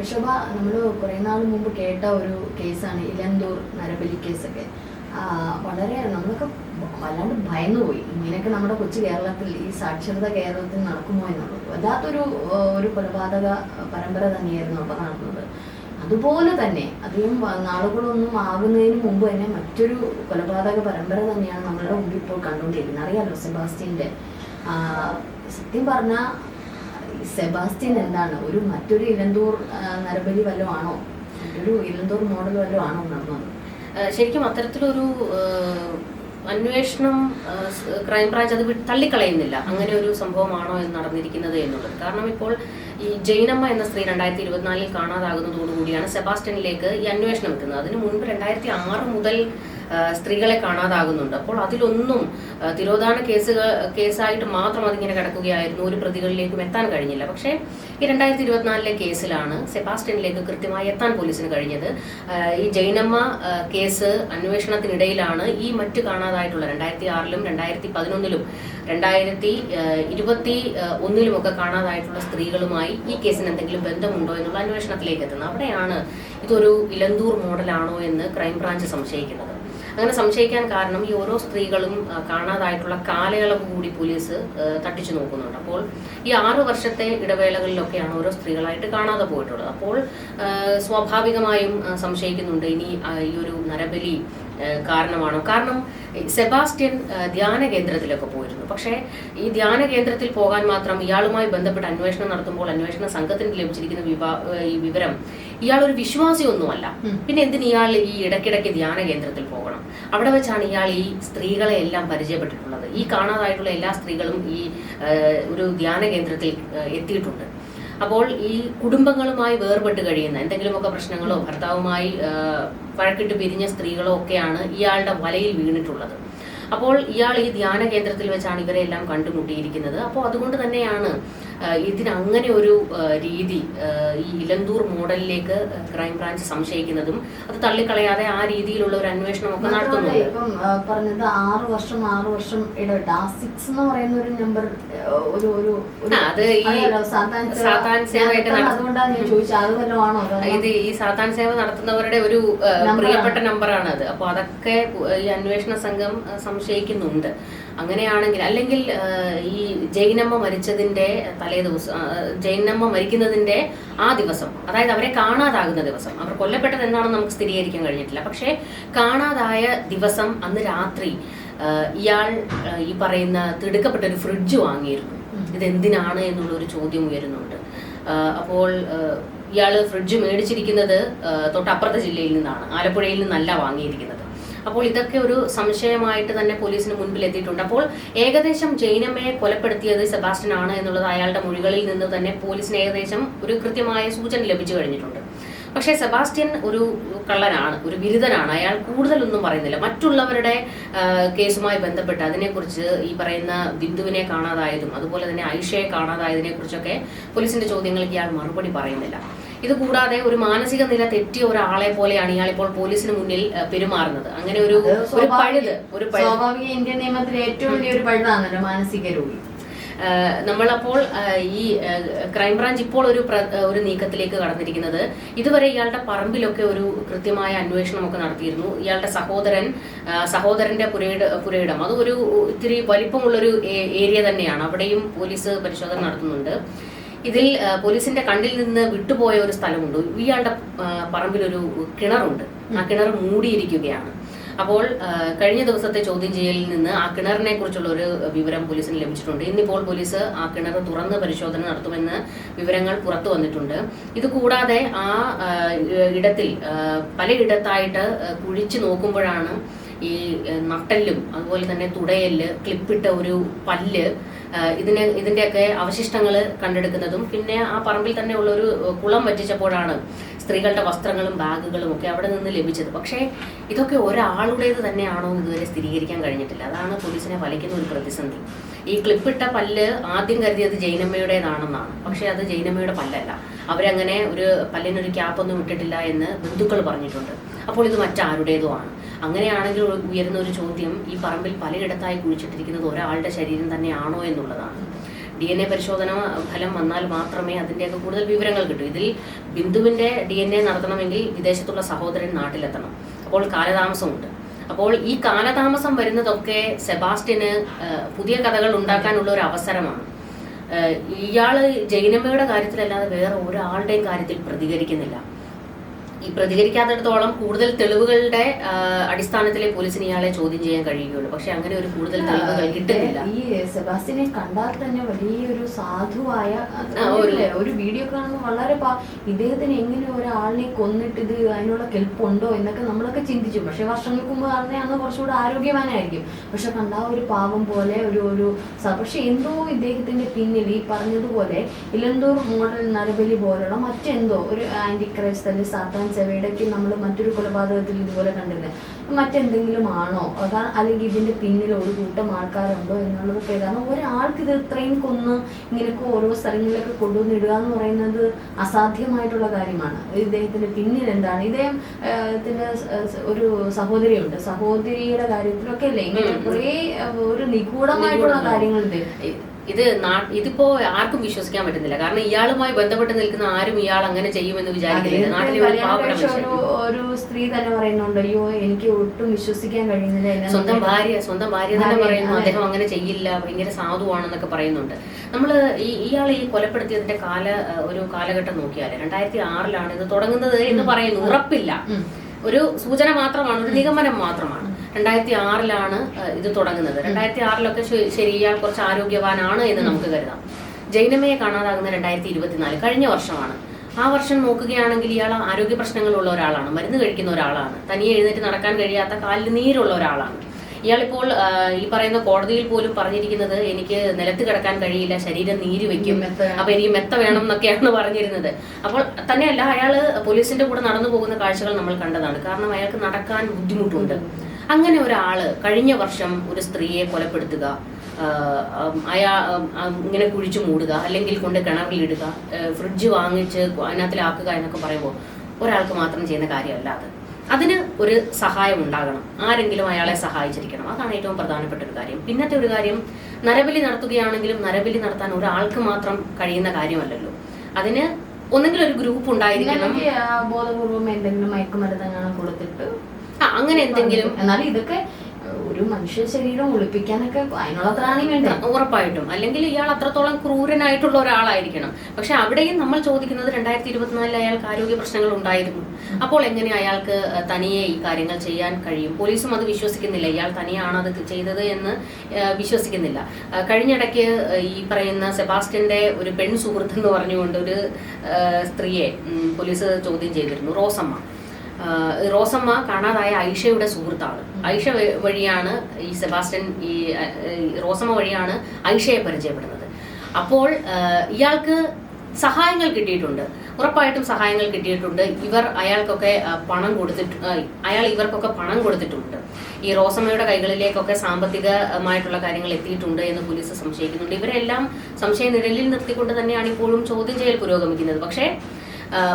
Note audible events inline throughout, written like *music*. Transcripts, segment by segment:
ഋഷഭ നമ്മൾ കുറേ നാൾ മുമ്പ് കേട്ട ഒരു കേസാണ് ഇലന്തൂർ നരബലി കേസൊക്കെ. വളരെ നമ്മളൊക്കെ വല്ലാണ്ട് ഭയന്നുപോയി. ഇങ്ങനെയൊക്കെ നമ്മുടെ കൊച്ചു കേരളത്തിൽ ഈ സാക്ഷരത കേരളത്തിൽ നടക്കുമോ എന്നുള്ളത്. വല്ലാത്തൊരു ഒരു കൊലപാതക പരമ്പര തന്നെയായിരുന്നു അപ്പോൾ നടന്നത്. അതുപോലെ തന്നെ അധികം നാളുകളൊന്നും ആകുന്നതിന് മുമ്പ് തന്നെ മറ്റൊരു കൊലപാതക പരമ്പര തന്നെയാണ് നമ്മളുടെ മുമ്പിൽ ഇപ്പോൾ കണ്ടുകൊണ്ടിരിക്കുന്നത്. അറിയാലോ സെബാസ്റ്റ്യന്റെ. സത്യം പറഞ്ഞാൽ സെബാസ്റ്റ്യൻ എന്താണ്? ഒരു മറ്റൊരു ഇലന്തൂർ നരബലി വല്ലതും ആണോ മറ്റൊരു ഇലന്തൂർ മോഡൽ വല്ലതും ആണോ നടന്നത് ശരിക്കും അത്തരത്തിലൊരു അന്വേഷണം ക്രൈം ബ്രാഞ്ച് ക്രൈംബ്രാഞ്ച് അത് തള്ളിക്കളയുന്നില്ല. അങ്ങനെ ഒരു സംഭവമാണോ എന്ന് നടന്നിരിക്കുന്നത് എന്നുള്ളത്. കാരണം ഇപ്പോൾ ഈ ജൈനമ്മ എന്ന സ്ത്രീ രണ്ടായിരത്തി ഇരുപത്തിനാലിൽ കാണാതാകുന്നതോടുകൂടിയാണ് സെബാസ്റ്റ്യനിലേക്ക് ഈ അന്വേഷണം എത്തുന്നത്. അതിനു മുൻപ് രണ്ടായിരത്തി ആറ് മുതൽ സ്ത്രീകളെ കാണാതാകുന്നുണ്ട്. അപ്പോൾ അതിലൊന്നും തിരോധാന കേസുകൾ കേസായിട്ട് മാത്രം അതിങ്ങനെ കിടക്കുകയായിരുന്നു. ഒരു പ്രതികളിലേക്കും എത്താൻ കഴിഞ്ഞില്ല. പക്ഷേ ഈ രണ്ടായിരത്തി ഇരുപത്തിനാലിലെ കേസിലാണ് സെബാസ്റ്റ്യനിലേക്ക് കൃത്യമായി എത്താൻ പോലീസിന് കഴിഞ്ഞത്. ഈ ജൈനമ്മ കേസ് അന്വേഷണത്തിനിടയിലാണ് ഈ മറ്റ് കാണാതായിട്ടുള്ള രണ്ടായിരത്തി ആറിലും രണ്ടായിരത്തി പതിനൊന്നിലും രണ്ടായിരത്തി ഇരുപത്തി ഒന്നിലുമൊക്കെ കാണാതായിട്ടുള്ള സ്ത്രീകളുമായി ഈ കേസിന് എന്തെങ്കിലും ബന്ധമുണ്ടോ എന്നുള്ള അന്വേഷണത്തിലേക്ക് എത്തുന്നത്. അവിടെയാണ് ഇതൊരു ഇലന്തൂർ മോഡലാണോ എന്ന് ക്രൈംബ്രാഞ്ച് സംശയിക്കുന്നത്. അങ്ങനെ സംശയിക്കാൻ കാരണം ഈ ഓരോ സ്ത്രീകളും കാണാതായിട്ടുള്ള കാലയളവ് കൂടി പോലീസ് തട്ടിച്ചു നോക്കുന്നുണ്ട്. അപ്പോൾ ഈ ആറ് വർഷത്തെ ഇടവേളകളിലൊക്കെയാണ് ഓരോ സ്ത്രീകളായിട്ട് കാണാതെ പോയിട്ടുള്ളത്. അപ്പോൾ സ്വാഭാവികമായും സംശയിക്കുന്നുണ്ട്. ഇനി ഈ ഒരു നരബലി കാരണമാണോ? കാരണം സെബാസ്റ്റ്യൻ ധ്യാന കേന്ദ്രത്തിലൊക്കെ പോയിരുന്നു. പക്ഷേ ഈ ധ്യാന കേന്ദ്രത്തിൽ പോകാൻ മാത്രം ഇയാളുമായി ബന്ധപ്പെട്ട് അന്വേഷണം നടത്തുമ്പോൾ അന്വേഷണ സംഘത്തിന് ലഭിച്ചിരിക്കുന്ന ഈ വിവരം ഇയാൾ ഒരു വിശ്വാസിയൊന്നുമല്ല. പിന്നെ എന്തിന് ഇയാൾ ഈ ഇടയ്ക്കിടയ്ക്ക് ധ്യാന കേന്ദ്രത്തിൽ പോകണം? അവിടെ വെച്ചാണ് ഇയാൾ ഈ സ്ത്രീകളെ എല്ലാം പരിചയപ്പെട്ടിട്ടുള്ളത്. ഈ കാണാതായിട്ടുള്ള എല്ലാ സ്ത്രീകളും ഈ ഒരു ധ്യാന കേന്ദ്രത്തിൽ എത്തിയിട്ടുണ്ട്. അപ്പോൾ ഈ കുടുംബങ്ങളുമായി വേർപെട്ട് കഴിയുന്ന എന്തെങ്കിലുമൊക്കെ പ്രശ്നങ്ങളോ ഭർത്താവുമായി വഴക്കിട്ട് പിരിഞ്ഞ സ്ത്രീകളോ ഒക്കെയാണ് ഇയാളുടെ വലയിൽ വീണിട്ടുള്ളത്. അപ്പോൾ ഇയാൾ ഈ ധ്യാന കേന്ദ്രത്തിൽ വെച്ചാണ് ഇവരെ എല്ലാം കണ്ടുമുട്ടിയിരിക്കുന്നത്. അപ്പോൾ അതുകൊണ്ട് തന്നെയാണ് ഇതിനങ്ങനെ ഒരു രീതി ഈ ഇലന്തൂർ മോഡലിലേക്ക് ക്രൈംബ്രാഞ്ച് സംശയിക്കുന്നതും അത് തള്ളിക്കളയാതെ ആ രീതിയിലുള്ള ഒരു അന്വേഷണം ഒക്കെ നടത്തുന്നുണ്ട്. ഇപ്പം പറഞ്ഞത് ആറ് വർഷം ആറ് വർഷം ഇടവിട്ട്. ആ സിക്സ് എന്ന് പറയുന്ന ഒരു നമ്പർ ഒരു ഒരു അത് ഈ സാത്താൻ സേവ. സാത്താൻ ഞാൻ നടത്ത- അതുകൊണ്ടാണ് ഞാൻ ചോദിച്ചത്. അത് വല്ലതും ഇത് ഈ സാത്താൻ സേവ നടത്തുന്നവരുടെ ഒരു. പ്രിയപ്പെട്ട നമ്പറാണ് അത് അപ്പോൾ അതൊക്കെ ഈ അന്വേഷണ സംഘം ആ, സംശയിക്കുന്നുണ്ട് അങ്ങനെയാണെങ്കിൽ അല്ലെങ്കിൽ ഈ ജൈനമ്മ മരിച്ചതിന്റെ തലേ ദിവസം ജൈനമ്മ മരിക്കുന്നതിന്റെ ആ ദിവസം അതായത് അവരെ കാണാതാകുന്ന ദിവസം അവർ കൊല്ലപ്പെട്ടത് എന്താണെന്ന് നമുക്ക് സ്ഥിരീകരിക്കാൻ കഴിഞ്ഞിട്ടില്ല. പക്ഷേ കാണാതായ ദിവസം അന്ന് രാത്രി ഇയാൾ ഈ പറയുന്ന തിടുക്കപ്പെട്ട ഒരു ഫ്രിഡ്ജ് വാങ്ങിയിരുന്നു. ഇത് ഇതെന്തിനാണ് എന്നുള്ള ഒരു ചോദ്യം ഉയരുന്നുണ്ട്. അപ്പോൾ ഇയാൾ ഇയാൾ ഫ്രിഡ്ജ് മേടിച്ചിരിക്കുന്നത് തൊട്ടപ്പുറത്തെ ജില്ലയിൽ നിന്നാണ് ആലപ്പുഴയിൽ നിന്നല്ല വാങ്ങിയിരിക്കുന്നത്. അപ്പോൾ ഇതൊക്കെ ഒരു സംശയമായിട്ട് തന്നെ പോലീസിന് മുൻപിൽ എത്തിയിട്ടുണ്ട് അപ്പോൾ ഏകദേശം ജൈനമ്മയെ കൊലപ്പെടുത്തിയത് സെബാസ്റ്റ്യൻ ആണ് എന്നുള്ളത് അയാളുടെ മൊഴികളിൽ നിന്ന് തന്നെ പോലീസിന് ഏകദേശം ഒരു കൃത്യമായ സൂചന ലഭിച്ചു കഴിഞ്ഞിട്ടുണ്ട്. പക്ഷേ സെബാസ്റ്റ്യൻ ഒരു കള്ളനാണ് ഒരു ബിരുദനാണ്. അയാൾ കൂടുതലൊന്നും പറയുന്നില്ല. മറ്റുള്ളവരുടെ കേസുമായി ബന്ധപ്പെട്ട് അതിനെക്കുറിച്ച് ഈ പറയുന്ന ബിന്ദുവിനെ കാണാതായതും അതുപോലെ തന്നെ ഐഷയെ കാണാതായതിനെക്കുറിച്ചൊക്കെ പോലീസിന്റെ ചോദ്യങ്ങൾക്ക് ഇയാൾ മറുപടി പറയുന്നില്ല. ഇത് കൂടാതെ ഒരു മാനസിക നില തെറ്റിയ ഒരാളെ പോലെയാണ് ഇയാൾ ഇപ്പോൾ പോലീസിന് മുന്നിൽ പെരുമാറുന്നത്. അങ്ങനെ ഒരു ഒരു പഴുത് ഒരു സ്വാഭാവിക ഇന്ത്യൻ നിയമത്തിലെ ഏറ്റവും വലിയൊരു പഴുതാണല്ലോ മാനസിക രോഗി. നമ്മളപ്പോൾ ഈ ക്രൈംബ്രാഞ്ച് ഇപ്പോൾ ഒരു ഒരു നീക്കത്തിലേക്ക് കടന്നിരിക്കുന്നത്. ഇതുവരെ ഇയാളുടെ പറമ്പിലൊക്കെ ഒരു കൃത്യമായ അന്വേഷണമൊക്കെ നടത്തിയിരുന്നു. ഇയാളുടെ സഹോദരൻ സഹോദരന്റെ പുരയിട പുരയിടം. അത് ഒരു ഇത്തിരി വലിപ്പമുള്ളൊരു ഏരിയ തന്നെയാണ്. അവിടെയും പോലീസ് പരിശോധന നടത്തുന്നുണ്ട്. ഇതിൽ പോലീസിന്റെ കണ്ണിൽ നിന്ന് വിട്ടുപോയ ഒരു സ്ഥലമുണ്ട്. ഇയാളുടെ പറമ്പിൽ പറമ്പിലൊരു കിണറുണ്ട്. ആ കിണർ മൂടിയിരിക്കുകയാണ്. അപ്പോൾ കഴിഞ്ഞ ദിവസത്തെ ചോദ്യം ചെയ്യലിൽ നിന്ന് ആ കിണറിനെ കുറിച്ചുള്ള ഒരു വിവരം പോലീസിന് ലഭിച്ചിട്ടുണ്ട്. ഇന്നിപ്പോൾ പോലീസ് ആ കിണർ തുറന്ന് പരിശോധന നടത്തുമെന്ന് വിവരങ്ങൾ പുറത്തു വന്നിട്ടുണ്ട്. ഇത് കൂടാതെ ആ ഇടത്തിൽ പലയിടത്തായിട്ട് കുഴിച്ചു നോക്കുമ്പോഴാണ് ഈ നട്ടലും അതുപോലെ തന്നെ തുടയൽ ക്ലിപ്പിട്ട ഒരു പല്ല് ഇതിന് ഇതിന്റെയൊക്കെ അവശിഷ്ടങ്ങൾ കണ്ടെടുക്കുന്നതും പിന്നെ ആ പറമ്പിൽ തന്നെ ഉള്ള ഒരു കുളം വറ്റിച്ചപ്പോഴാണ് സ്ത്രീകളുടെ വസ്ത്രങ്ങളും ബാഗുകളും ഒക്കെ അവിടെ നിന്ന് ലഭിച്ചത്. പക്ഷേ ഇതൊക്കെ ഒരാളുടേത് തന്നെയാണോ ഇതുവരെ സ്ഥിരീകരിക്കാൻ കഴിഞ്ഞിട്ടില്ല. അതാണ് പോലീസിനെ വലയ്ക്കുന്ന ഒരു പ്രതിസന്ധി. ഈ ക്ലിപ്പിട്ട പല്ല് ആദ്യം കരുതിയത് ജൈനമ്മയുടേതാണെന്നാണ്. പക്ഷേ അത് ജൈനമ്മയുടെ പല്ലല്ല. അവരങ്ങനെ ഒരു പല്ലിനൊരു ക്യാപ്പൊന്നും ഇട്ടിട്ടില്ല എന്ന് ബന്ധുക്കൾ പറഞ്ഞിട്ടുണ്ട്. അപ്പോൾ ഇത് മറ്റാരുടേതുമാണ്. അങ്ങനെയാണെങ്കിൽ ഉയരുന്ന ഒരു ചോദ്യം ഈ പറമ്പിൽ പലയിടത്തായി കുഴിച്ചിട്ടിരിക്കുന്നത് ഒരാളുടെ ശരീരം തന്നെയാണോ എന്നുള്ളതാണ്. ഡി എൻ എ പരിശോധന ഫലം വന്നാൽ മാത്രമേ അതിന്റെയൊക്കെ കൂടുതൽ വിവരങ്ങൾ കിട്ടൂ. ഇതിൽ ബിന്ദുവിന്റെ ഡി എൻ എ നടത്തണമെങ്കിൽ വിദേശത്തുള്ള സഹോദരൻ നാട്ടിലെത്തണം. അപ്പോൾ കാലതാമസമുണ്ട്. അപ്പോൾ ഈ കാലതാമസം വരുന്നതൊക്കെ സെബാസ്റ്റിന് പുതിയ കഥകൾ ഉണ്ടാക്കാനുള്ള ഒരു അവസരമാണ്. ഇയാൾ ജൈനമ്മയുടെ കാര്യത്തിലല്ലാതെ വേറെ ഒരാളുടെയും കാര്യത്തിൽ പ്രതികരിക്കുന്നില്ല. ഈ പ്രതികരിക്കാത്തിടത്തോളം കൂടുതൽ തെളിവുകളുടെ അടിസ്ഥാനത്തിലെ പോലീസിന് ഇയാളെ ചോദ്യം ചെയ്യാൻ കഴിയുകയുള്ളൂ. പക്ഷെ അങ്ങനെ ഒരു കൂടുതൽ തെളിവുകൾ കിട്ടുന്നില്ല. ഈ സെബാസ്റ്റിനെ കണ്ടാൽ തന്നെ വലിയൊരു സാധുവായ ഒരു- വീഡിയോ കാണുമ്പോൾ വളരെ ഇദ്ദേഹത്തിന് എങ്ങനെ ഒരാളിനെ കൊന്നിട്ട് ഇത് അതിനുള്ള കെൽപ്പുണ്ടോ എന്നൊക്കെ നമ്മളൊക്കെ ചിന്തിച്ചു. പക്ഷെ വർഷങ്ങൾക്ക് മുമ്പ് അന്ന് കുറച്ചുകൂടെ ആരോഗ്യവാനായിരിക്കും. പക്ഷെ കണ്ട ഒരു പാവം പോലെ ഒരു ഒരു പക്ഷെ എന്തോ ഇദ്ദേഹത്തിന്റെ പിന്നിൽ ഈ പറഞ്ഞതുപോലെ ഇലന്തൂർ മോഡൽ നരബലി പോലുള്ള മറ്റെന്തോ ഒരു ആന്റി ക്രൈസ്റ്റ് അല്ലെങ്കിൽ സാത്താൻ സെവയുടെയൊക്കെ നമ്മൾ മറ്റൊരു കൊലപാതകത്തിൽ ഇതുപോലെ കണ്ടിരുന്നത് മറ്റെന്തെങ്കിലും ആണോ? അതാ അല്ലെങ്കിൽ ഇതിന്റെ പിന്നിൽ ഒരു കൂട്ടം ആൾക്കാരുണ്ടോ എന്നുള്ളതൊക്കെ കാരണം ഒരാൾക്ക് ഇത് ഇത്രയും കൊന്ന് ഇങ്ങനെയൊക്കെ ഓരോ സ്ഥലങ്ങളിലൊക്കെ കൊണ്ടുവന്ന് ഇടുക എന്ന് പറയുന്നത് അസാധ്യമായിട്ടുള്ള കാര്യമാണ്. ഇദ്ദേഹത്തിന്റെ പിന്നിൽ എന്താണ്? ഇദ്ദേഹം ആ, ത്തിന്റെ സ- സ- ഒരു സഹോദരിയുണ്ട്. സഹോദരിയുടെ കാര്യത്തിലൊക്കെ അല്ലേ? ഇങ്ങനെ. കുറേ ഒരു നിഗൂഢമായിട്ടുള്ള. കാര്യങ്ങളുണ്ട്. ഇത് ഇതിപ്പോ ആർക്കും വിശ്വസിക്കാൻ പറ്റുന്നില്ല. കാരണം ഇയാളുമായി ബന്ധപ്പെട്ട് നിൽക്കുന്ന ആരും ഇയാൾ അങ്ങനെ ചെയ്യുമെന്ന് വിചാരിക്കുന്നില്ല. നാട്ടിലെ ഒരു സ്ത്രീ തന്നെ പറയുന്നുണ്ട് അയ്യോ എനിക്ക് ഒട്ടും വിശ്വസിക്കാൻ കഴിയുന്നില്ല സ്വന്തം ഭാര്യ സ്വന്തം ഭാര്യ തന്നെ പറയുന്നു അദ്ദേഹം അങ്ങനെ ചെയ്യില്ല ഭയങ്കര സാധുവാണെന്നൊക്കെ പറയുന്നുണ്ട്. നമ്മൾ ഈ ഇയാൾ ഈ കൊലപ്പെടുത്തിയതിന്റെ കാല ഒരു കാലഘട്ടം നോക്കിയാൽ രണ്ടായിരത്തി ആറിലാണ് ഇത് തുടങ്ങുന്നത് എന്ന് പറയുന്നു. ഉറപ്പില്ല. ഒരു സൂചന മാത്രമാണ് ഒരു നിഗമനം മാത്രമാണ്. രണ്ടായിരത്തി ആറിലാണ് ഇത് തുടങ്ങുന്നത്. രണ്ടായിരത്തി ആറിലൊക്കെ ശരി ഇയാൾ കുറച്ച് ആരോഗ്യവാനാണ് എന്ന് നമുക്ക് കരുതാം. ജൈനമയെ കാണാതാകുന്ന രണ്ടായിരത്തി ഇരുപത്തിനാല് കഴിഞ്ഞ വർഷമാണ്. ആ വർഷം നോക്കുകയാണെങ്കിൽ ഇയാൾ ആരോഗ്യ പ്രശ്നങ്ങളുള്ള ഒരാളാണ് മരുന്ന് കഴിക്കുന്ന ഒരാളാണ് തനിയെ എഴുന്നേറ്റ് നടക്കാൻ കഴിയാത്ത കാലിൽ നീരുള്ള ഒരാളാണ്. ഇയാളിപ്പോൾ ഈ പറയുന്ന കോടതിയിൽ പോലും പറഞ്ഞിരിക്കുന്നത് എനിക്ക് നിലത്ത് കിടക്കാൻ കഴിയില്ല ശരീരം നീര് വെക്കും. അപ്പൊ എനിക്ക് മെത്ത വേണം എന്നൊക്കെയാണ് പറഞ്ഞിരുന്നത്. അപ്പോൾ തന്നെയല്ല അയാൾ പോലീസിന്റെ കൂടെ നടന്നു പോകുന്ന കാഴ്ചകൾ നമ്മൾ കണ്ടതാണ്. കാരണം അയാൾക്ക് നടക്കാൻ ബുദ്ധിമുട്ടുണ്ട്. അങ്ങനെ ഒരാൾ കഴിഞ്ഞ വർഷം ഒരു സ്ത്രീയെ കൊലപ്പെടുത്തുക അയാ ഇങ്ങനെ കുഴിച്ചു മൂടുക അല്ലെങ്കിൽ കൊണ്ട് കിണറിലിടുക ഫ്രിഡ്ജ് വാങ്ങിച്ച് അതിനകത്തിലാക്കുക എന്നൊക്കെ പറയുമ്പോൾ ഒരാൾക്ക് മാത്രം ചെയ്യുന്ന കാര്യമല്ല അത്. അതിന് ഒരു സഹായം ഉണ്ടാകണം. ആരെങ്കിലും അയാളെ സഹായിച്ചിരിക്കണം. അതാണ് ഏറ്റവും പ്രധാനപ്പെട്ട ഒരു കാര്യം. പിന്നത്തെ ഒരു കാര്യം നരബലി നടത്തുകയാണെങ്കിലും നരബലി നടത്താൻ ഒരാൾക്ക് മാത്രം കഴിയുന്ന കാര്യമല്ലല്ലോ. അതിന് ഒന്നെങ്കിലും ഒരു ഗ്രൂപ്പ് ഉണ്ടായിരിക്കണം. ബോധപൂർവം എന്തെങ്കിലും മയക്കുമരുന്നങ്ങൾ കൊടുത്തിട്ട് അങ്ങനെ എന്തെങ്കിലും എന്നാലും ഇതൊക്കെ ഒരു മനുഷ്യ ശരീരം ഒളിപ്പിക്കാനൊക്കെ അതിനുള്ള ത്രാണി വേണ്ട ഉറപ്പായിട്ടും. അല്ലെങ്കിൽ ഇയാൾ അത്രത്തോളം ക്രൂരനായിട്ടുള്ള ഒരാളായിരിക്കണം. പക്ഷെ അവിടെയും നമ്മൾ ചോദിക്കുന്നത് രണ്ടായിരത്തി ഇരുപത്തിനാലിൽ അയാൾക്ക് ആരോഗ്യ പ്രശ്നങ്ങൾ ഉണ്ടായിരുന്നു. അപ്പോൾ എങ്ങനെ അയാൾക്ക് തനിയെ ഈ കാര്യങ്ങൾ ചെയ്യാൻ കഴിയും? പോലീസും അത് വിശ്വസിക്കുന്നില്ല. ഇയാൾ തനിയാണ് അത് ചെയ്തത് എന്ന് വിശ്വസിക്കുന്നില്ല. കഴിഞ്ഞിടയ്ക്ക് ഈ പറയുന്ന സെബാസ്റ്റ്യന്റെ ഒരു പെൺ സുഹൃത്ത് എന്ന് പറഞ്ഞുകൊണ്ട് ഒരു സ്ത്രീയെ പോലീസ് ചോദ്യം ചെയ്തിരുന്നു. റോസമ്മ. റോസമ്മ കാണാതായ ഐഷയുടെ സുഹൃത്താണ്. ഐഷ വഴിയാണ് ഈ സെബാസ്റ്റ്യൻ ഈ റോസമ്മ വഴിയാണ് ഐഷയെ പരിചയപ്പെടുന്നത്. അപ്പോൾ ഇയാൾക്ക് സഹായങ്ങൾ കിട്ടിയിട്ടുണ്ട്. ഉറപ്പായിട്ടും സഹായങ്ങൾ കിട്ടിയിട്ടുണ്ട്. ഇവർ അയാൾക്കൊക്കെ പണം കൊടുത്തിട്ട് അയാൾ ഇവർക്കൊക്കെ പണം കൊടുത്തിട്ടുണ്ട്. ഈ റോസമ്മയുടെ കൈകളിലേക്കൊക്കെ സാമ്പത്തികമായിട്ടുള്ള കാര്യങ്ങൾ എത്തിയിട്ടുണ്ട് എന്ന് പോലീസ് സംശയിക്കുന്നുണ്ട്. ഇവരെല്ലാം സംശയ നിഴലിൽ നിർത്തിക്കൊണ്ട് തന്നെയാണ് ഇപ്പോഴും ചോദ്യം ചെയ്യൽ പുരോഗമിക്കുന്നത്. പക്ഷേ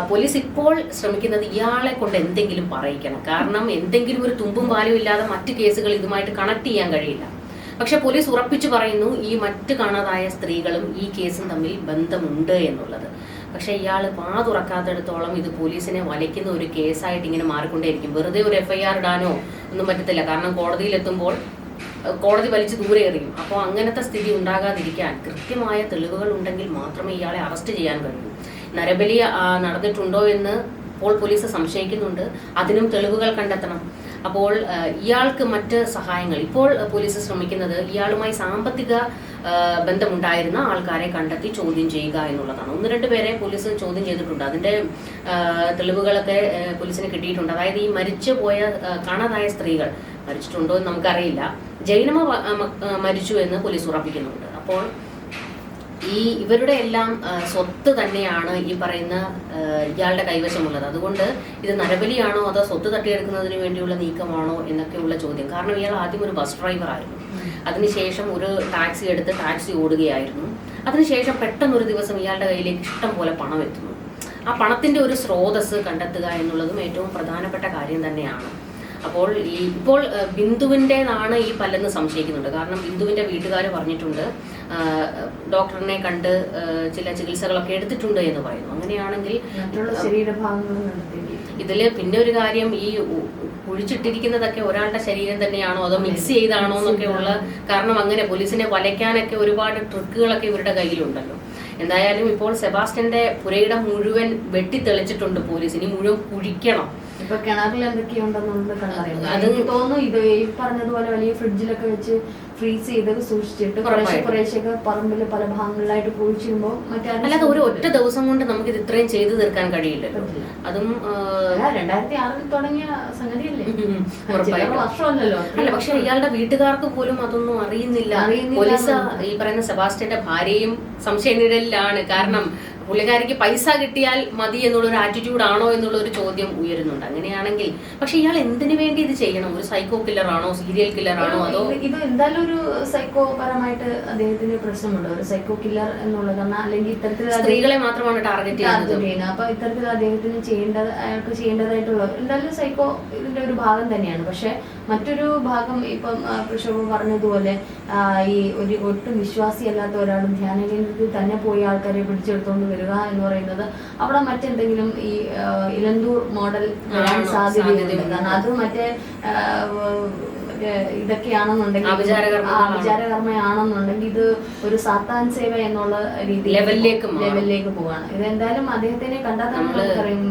പോലീസ് ഇപ്പോൾ ശ്രമിക്കുന്നത് ഇയാളെ കൊണ്ട് എന്തെങ്കിലും പറയിക്കണം. കാരണം എന്തെങ്കിലും ഒരു തുമ്പും പാലും ഇല്ലാതെ മറ്റ് കേസുകൾ ഇതുമായിട്ട് കണക്ട് ചെയ്യാൻ കഴിയില്ല. പക്ഷെ പോലീസ് ഉറപ്പിച്ചു പറയുന്നു ഈ മറ്റ് കാണാതായ സ്ത്രീകളും ഈ കേസും തമ്മിൽ ബന്ധമുണ്ട് എന്നുള്ളത്. പക്ഷെ ഇയാൾ വാ തുറക്കാത്തടത്തോളം ഇത് പോലീസിനെ വലയ്ക്കുന്ന ഒരു കേസായിട്ട് ഇങ്ങനെ മാറിക്കൊണ്ടേയിരിക്കും. വെറുതെ ഒരു എഫ്ഐആർ ഇടാനോ ഒന്നും പറ്റത്തില്ല. കാരണം കോടതിയിലെത്തുമ്പോൾ കോടതി വലിച്ചു ദൂരെ എറിയും. അപ്പോൾ അങ്ങനത്തെ സ്ഥിതി ഉണ്ടാകാതിരിക്കാൻ കൃത്യമായ തെളിവുകൾ ഉണ്ടെങ്കിൽ മാത്രമേ ഇയാളെ അറസ്റ്റ് ചെയ്യാൻ കഴിയൂ. നരബലി നടന്നിട്ടുണ്ടോ എന്ന് ഇപ്പോൾ പോലീസ് സംശയിക്കുന്നുണ്ട്. അതിനും തെളിവുകൾ കണ്ടെത്തണം. അപ്പോൾ ഇയാൾക്ക് മറ്റ് സഹായങ്ങൾ. ഇപ്പോൾ പോലീസ് ശ്രമിക്കുന്നത് ഇയാളുമായി സാമ്പത്തിക ബന്ധമുണ്ടായിരുന്ന ആൾക്കാരെ കണ്ടെത്തി ചോദ്യം ചെയ്യുക എന്നുള്ളതാണ്. ഒന്ന് രണ്ട് പേരെ പോലീസ് ചോദ്യം ചെയ്തിട്ടുണ്ട്. അതിന്റെ തെളിവുകളൊക്കെ പോലീസിന് കിട്ടിയിട്ടുണ്ട്. അതായത് ഈ മരിച്ചു പോയ കാണാതായ സ്ത്രീകൾ മരിച്ചിട്ടുണ്ടോ എന്ന് നമുക്കറിയില്ല. ജൈനമ മരിച്ചു എന്ന് പോലീസ് ഉറപ്പിക്കുന്നുണ്ട്. അപ്പോൾ ഈ ഇവരുടെ എല്ലാം സ്വത്ത് തന്നെയാണ് ഈ പറയുന്ന ഇയാളുടെ കൈവശമുള്ളത്. അതുകൊണ്ട് ഇത് നരബലിയാണോ അതോ സ്വത്ത് തട്ടിയെടുക്കുന്നതിന് വേണ്ടിയുള്ള നീക്കമാണോ എന്നൊക്കെയുള്ള ചോദ്യം. കാരണം ഇയാൾ ആദ്യം ഒരു ബസ് ഡ്രൈവർ ആയിരുന്നു അതിനുശേഷം ഒരു ടാക്സി എടുത്ത് ടാക്സി ഓടുകയായിരുന്നു. അതിനുശേഷം പെട്ടെന്ന് ഒരു ദിവസം ഇയാളുടെ കയ്യിലേക്ക് ഇഷ്ടം പോലെ പണം എത്തുന്നു. ആ പണത്തിന്റെ ഒരു സ്രോതസ് കണ്ടെത്തുക എന്നുള്ളതും ഏറ്റവും പ്രധാനപ്പെട്ട കാര്യം തന്നെയാണ്. അപ്പോൾ ഈ ഇപ്പോൾ ബിന്ദുവിന്റെതാണ് ഈ പല്ലെന്ന് സംശയിക്കുന്നുണ്ട്. കാരണം ബിന്ദുവിന്റെ വീട്ടുകാർ പറഞ്ഞിട്ടുണ്ട് ഡോക്ടറിനെ കണ്ട് ചില ചികിത്സകളൊക്കെ എടുത്തിട്ടുണ്ട് എന്ന് പറയുന്നു. അങ്ങനെയാണെങ്കിൽ ഇതിൽ പിന്നെ ഒരു കാര്യം ഈ കുഴിച്ചിട്ടിരിക്കുന്നതൊക്കെ ഒരാളുടെ ശരീരം തന്നെയാണോ അതോ മിക്സ് ചെയ്താണോ എന്നൊക്കെ ഉള്ള കാരണം അങ്ങനെ പോലീസിനെ വലയ്ക്കാനൊക്കെ ഒരുപാട് ട്രിക്കുകളൊക്കെ ഇവരുടെ കയ്യിലുണ്ടല്ലോ. എന്തായാലും ഇപ്പോൾ സെബാസ്റ്റ്യന്റെ പുരയിടം മുഴുവൻ വെട്ടിത്തെളിച്ചിട്ടുണ്ട് പോലീസ്. ഇനി മുഴുവൻ കുഴിക്കണം. ഇപ്പൊ കിണറിൽ എന്തൊക്കെയുണ്ടെന്നുള്ളത് കണ്ടറിയാം എനിക്ക് തോന്നുന്നു ഇത് ഈ പറഞ്ഞതുപോലെ വലിയ ഫ്രിഡ്ജിലൊക്കെ വെച്ച് ഫ്രീസ് ചെയ്തൊക്കെ സൂക്ഷിച്ചിട്ട് കുറേശ്ശെ ഉറപ്പായിട്ടും. പറമ്പിൽ പല ഭാഗങ്ങളിലായിട്ട് കുഴിച്ചിടുമ്പോ മറ്റേ അല്ലാതെ ഒരു ഒറ്റ ദിവസം കൊണ്ട് നമുക്ക് ഇത് ഇത്രയും ചെയ്തു തീർക്കാൻ കഴിയില്ല അതും രണ്ടായിരത്തി ആറിൽ തുടങ്ങിയ സംഗതിയല്ലേ. വർഷമല്ലല്ലോ. അല്ല പക്ഷെ ഇയാളുടെ വീട്ടുകാർക്ക് പോലും അതൊന്നും അറിയുന്നില്ല. പോലീസ് ഈ പറയുന്ന സെബാസ്റ്റ്യന്റെ ഭാര്യയും സംശയനിഴലിലാണ്. കാരണം പുള്ളിക്കാരിക്ക് പൈസ കിട്ടിയാൽ മതി എന്നുള്ള ഒരു ആറ്റിറ്റ്യൂഡ് ആണോ എന്നുള്ള ഒരു ചോദ്യം ഉയരുന്നുണ്ട്. അങ്ങനെയാണെങ്കിൽ പക്ഷെ ഇയാൾ എന്തിനു വേണ്ടി ഇത് ചെയ്യണം? ഒരു സൈക്കോ കില്ലർ ആണോ സീരിയൽ കില്ലർ ആണോ അതോ ഇത് എന്തായാലും ഒരു സൈക്കോ പരമായിട്ട് അദ്ദേഹത്തിന് പ്രശ്നമുണ്ട്. ഒരു സൈക്കോ കില്ലർ എന്നുള്ളത് അല്ലെങ്കിൽ ഇത്തരത്തിൽ സ്ത്രീകളെ മാത്രമാണ് ടാർഗറ്റ് ചെയ്യുന്നത്. ടാർഗറ്റ് ചെയ്യുന്നത്. അപ്പൊ ഇത്തരത്തിൽ അദ്ദേഹത്തിന് ചെയ്യേണ്ടത് അയാൾക്ക് ചെയ്യേണ്ടതായിട്ടുള്ള എന്തായാലും സൈക്കോ ഇതിന്റെ ഒരു ഭാഗം തന്നെയാണ്. പക്ഷെ മറ്റൊരു ഭാഗം ഇപ്പം പ്രക്ഷോഭം പറഞ്ഞതുപോലെ ഈ ഒരു ഒട്ടും വിശ്വാസിയല്ലാത്ത ഒരാളും ധ്യാന കേന്ദ്രത്തിൽ തന്നെ പോയി ആൾക്കാരെ പിടിച്ചെടുത്തുകൊണ്ട് വരിക എന്ന് പറയുന്നത് അവിടെ മറ്റെന്തെങ്കിലും ഈ ഇലന്തൂർ മോഡൽ വരാൻ സാധ്യതയുണ്ടെന്നാണ് സാധ്യതയുണ്ട്. അത് മറ്റേ ഇതൊക്കെയാണെന്നുണ്ടെങ്കിൽ. ഇത് ഒരു സാത്താൻ സേവ എന്നുള്ള രീതിയിൽ ലെവലിലേക്ക് ലെവലിലേക്ക് പോവാണ്. ഇത് എന്തായാലും അദ്ദേഹത്തിനെ കണ്ടാൽ നമ്മൾ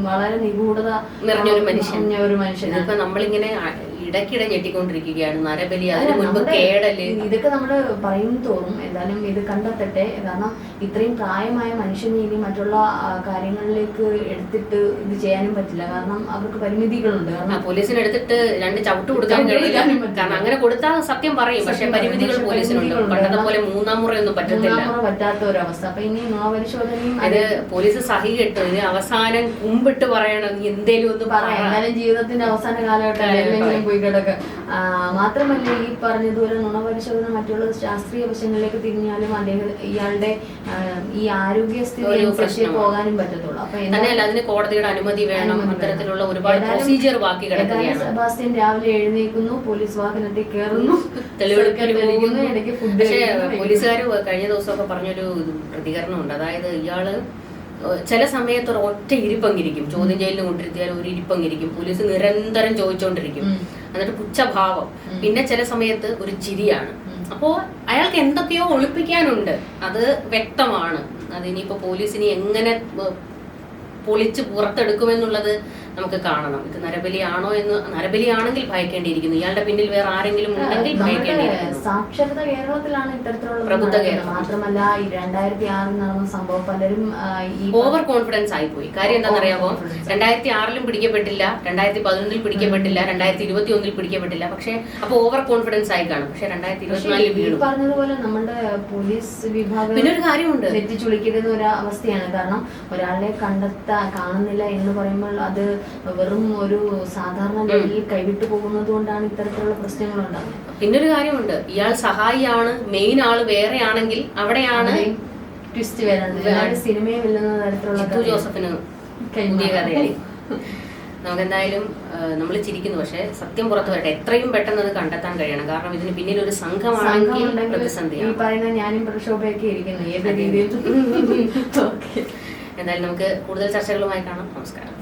വളരെ നിഗൂഢത മനുഷ്യൻ. നിറഞ്ഞ ഒരു മനുഷ്യൻ ഇതിപ്പോ നമ്മളിങ്ങനെ അ- ഇടയ്ക്കിടെ ഞെട്ടിക്കൊണ്ടിരിക്കുകയാണ്. നരബലി അതിന് മുൻപ് കേടൽ. ഇതൊക്കെ നമ്മൾ പറയും തോറും എന്തായാലും ഇത് കണ്ടെത്തട്ടെ. കാരണം ഇത്രയും പ്രായമായ മനുഷ്യനെ ഇനി മറ്റുള്ള കാര്യങ്ങളിലേക്ക് എടുത്തിട്ട് ഇത് ചെയ്യാനും പറ്റില്ല. കാരണം അവർക്ക് പരിമിതികളുണ്ട്. കാരണം പോലീസിന് എടുത്തിട്ട് രണ്ട് ചവിട്ട് കൊടുക്കാൻ കഴിയില്ല. കാരണം അങ്ങനെ കൊടുത്താൽ സത്യം പറയും. പക്ഷെ പരിമിതികൾ പോലീസിനുണ്ട്. പണ്ടത്തെ പോലെ മൂന്നാം മുറയൊന്നും പറ്റത്തില്ല. പറ്റാത്ത ഒരു അവസ്ഥ അപ്പൊ ഇനി നോവരിശോധനയും അത് പോലീസ് സഹി കെട്ടു. ഇനി അവസാനം കുമ്പിട്ട് പറയണം. എന്തേലും ഒന്ന് പറയാം എന്നാലും ജീവിതത്തിന്റെ അവസാന കാലഘട്ടം. പോയി ആ, മാത്രമല്ല ഈ പറഞ്ഞതുപോലെ നുണ പരിശോധന മറ്റുള്ള ശാസ്ത്രീയ വശങ്ങളിലേക്ക് തിരിഞ്ഞാലും അദ്ദേഹം ഇയാളുടെ ഈ ആരോഗ്യസ്ഥിതി അനുസരിച്ച് പോകാനും പറ്റത്തുള്ളൂ. അപ്പൊ അതിന് കോടതിയുടെ അനുമതി വേണം. അനുമതി വേണം. അത്തരത്തിലുള്ള ഒരുപാട് ഏതായാലും- പ്രൊസീജിയർ ബാക്കി സെബാസ്റ്റ്യൻ രാവിലെ എഴുന്നേക്കുന്നു പോലീസ് വാഹനത്തിൽ കയറുന്നു. ഇടയ്ക്ക് ഫുഡ് പോലീസുകാർ കഴിഞ്ഞ ദിവസമൊക്കെ പറഞ്ഞൊരു പ്രതികരണമുണ്ട്. അതായത് ഇയാൾ ചില സമയത്ത് ഒറ്റ ഇരിപ്പങ്ങിരിക്കും ചോദ്യം ചെയ്യലിന് കൊണ്ടിരുത്തിയാൽ ഒരു ഇരിപ്പങ്ങിരിക്കും പോലീസ് നിരന്തരം ചോദിച്ചുകൊണ്ടിരിക്കും. എന്നിട്ട് പുച്ഛഭാവം. പിന്നെ ചില സമയത്ത് ഒരു ചിരിയാണ്. അപ്പോ അയാൾക്ക് എന്തൊക്കെയോ ഒളിപ്പിക്കാനുണ്ട്. അത് വ്യക്തമാണ്. അതിനിപ്പോ പോലീസിനെ എങ്ങനെ പൊളിച്ച് പുറത്തെടുക്കുമെന്നുള്ളത് നമുക്ക് കാണണം. ഇത് നരബലിയാണോ എന്ന് നരബലിയാണെങ്കിൽ ഭയക്കേണ്ടിയിരിക്കുന്നു. ഇയാളുടെ പിന്നിൽ വേറെ ആരെങ്കിലും ഉണ്ടെങ്കിൽ ഭയക്കേണ്ടിയിരിക്കുന്നു. സാക്ഷരത കേരളത്തിലാണ് ഇത്തരത്തിലുള്ള പ്രബുദ്ധ. കേരളം. മാത്രമല്ല ഈ രണ്ടായിരത്തി ആറിൽ നടന്ന സംഭവം പലരും ഓവർ കോൺഫിഡൻസ് ആയിപ്പോയി. കാര്യം എന്താണെന്നറിയാമോ. രണ്ടായിരത്തി ആറിലും പിടിക്കപ്പെട്ടില്ല. രണ്ടായിരത്തി പതിനൊന്നിൽ പിടിക്കപ്പെട്ടില്ല. രണ്ടായിരത്തി ഇരുപത്തി ഒന്നിൽ പിടിക്കപ്പെട്ടില്ല. പക്ഷെ അപ്പൊ ഓവർ കോൺഫിഡൻസ് ആയി കാണും. പക്ഷെ രണ്ടായിരത്തി ഇരുപത്തിനാലിൽ വീണു. പറഞ്ഞതുപോലെ നമ്മുടെ പോലീസ് വിഭാഗം പിന്നെ ഒരു കാര്യമുണ്ട്. തെറ്റിച്ചുളിക്കരുത് ഒരു അവസ്ഥയാണ്. കാരണം ഒരാളെ കണ്ടെത്താ കാണുന്നില്ല എന്ന് പറയുമ്പോൾ അത് വെറും ഒരു സാധാരണ രീതിയിൽ കൈവിട്ടു പോകുന്നത് കൊണ്ടാണ് ഇത്തരത്തിലുള്ള പ്രശ്നങ്ങൾ ഉണ്ടാകുന്നത്. പിന്നൊരു കാര്യമുണ്ട്. ഇയാൾ സഹായിയാണ് മെയിൻ ആൾ വേറെയാണെങ്കിൽ അവിടെയാണ് ട്വിസ്റ്റ് വരുന്നത് സിനിമയെ വെല്ലുന്ന തരത്തിലുള്ള. ജോസഫിന്. പുതിയ കഥയായി നമുക്കെന്തായാലും നമ്മൾ ചിരിക്കുന്നു. പക്ഷെ സത്യം പുറത്തു വരട്ടെ. എത്രയും പെട്ടെന്ന് അത് കണ്ടെത്താൻ കഴിയണം. കാരണം ഇതിന് പിന്നിൽ ഒരു സംഘമാണെങ്കിൽ പറയുന്ന ഞാനും പ്രക്ഷോഭയൊക്കെ ഇരിക്കുന്നു. ഏത് രീതിയിൽ? *laughs* *laughs* എന്തായാലും നമുക്ക് കൂടുതൽ ചർച്ചകളുമായി കാണാം. നമസ്കാരം.